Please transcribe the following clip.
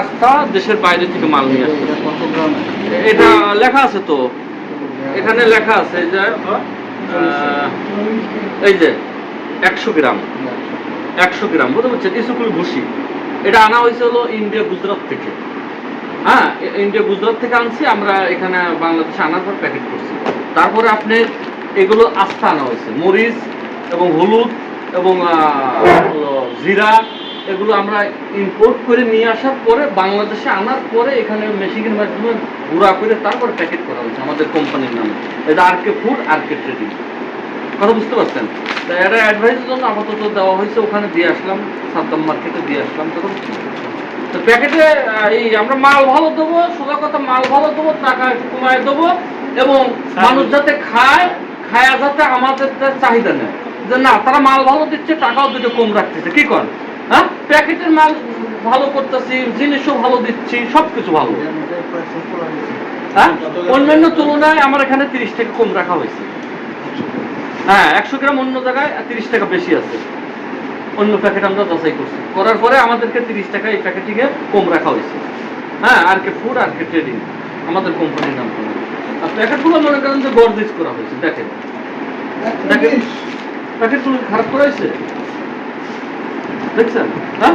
আস্থা দেশের বাইরে থেকে মাল নিয়ে আসছে এটা লেখা আছে তো? এখানে লেখা আছে যে এই যে, একশো গ্রাম। একশো গ্রাম, বুঝতে পারছেন? ইসুকুল এটা আনা হয়েছে হলো ইন্ডিয়া, গুজরাট থেকে। হ্যাঁ ইন্ডিয়া, গুজরাট থেকে আনছি, আমরা এখানে বাংলাদেশে আনার পর প্যাকেট করছি। তারপরে আপনি এগুলো আস্থা আনা হয়েছে। মরিচ এবং হলুদ এবং জিরা এগুলো আমরা ইম্পোর্ট করে নিয়ে আসার পরে বাংলাদেশে আনার পরে এখানে মেশিনের মাধ্যমে গুঁড়া করে তারপরে প্যাকেট করা হয়েছে আমাদের কোম্পানির নামে। এটা আর কে ফুড আর কে ট্রেডিং কথা বুঝতে পারছেন? তা এটা অ্যাডভাইসের জন্য আপাতত দেওয়া হয়েছে ওখানে দিয়ে আসলাম সাদ্দাম মার্কেটে দিয়ে আসলাম তখন তো প্যাকেটে এই আমরা মাল ভালো দেবো সোজা কথা মাল ভালো দেবো টাকা কমায় দেবো এবং মানুষ যাতে খায় খায়া যাতে আমাদের চাহিদা নেয়। যে না তারা মাল ভালো দিচ্ছে টাকাও দুটো কম রাখতেছে। কি কর হ্যাঁ? প্যাকেটের মাল ভালো করতেছি জিনিসও ভালো দিচ্ছি সব কিছু ভালো। হ্যাঁ? অন্যান্য তুলনায় আমার এখানে তিরিশ টাকা কম রাখা হয়েছে। হ্যাঁ একশো গ্রাম অন্য জায়গায় তিরিশ টাকা বেশি আছে। অন্য প্যাকেট আমরা যাচাই করছি। করার পরে আমাদেরকে তিরিশ টাকা এই প্যাকেটিংয়ে কম রাখা হয়েছে। হ্যাঁ আর কে ফুড আর কে ট্রেডিং আমাদের কোম্পানির নাম আর প্যাকেটগুলো মনে করেন যে গর্জেস করা হয়েছে দেখেন। দেখেন। প্যাকেটগুলো খারাপ করা হয়েছে? দেখছেন? হ্যাঁ?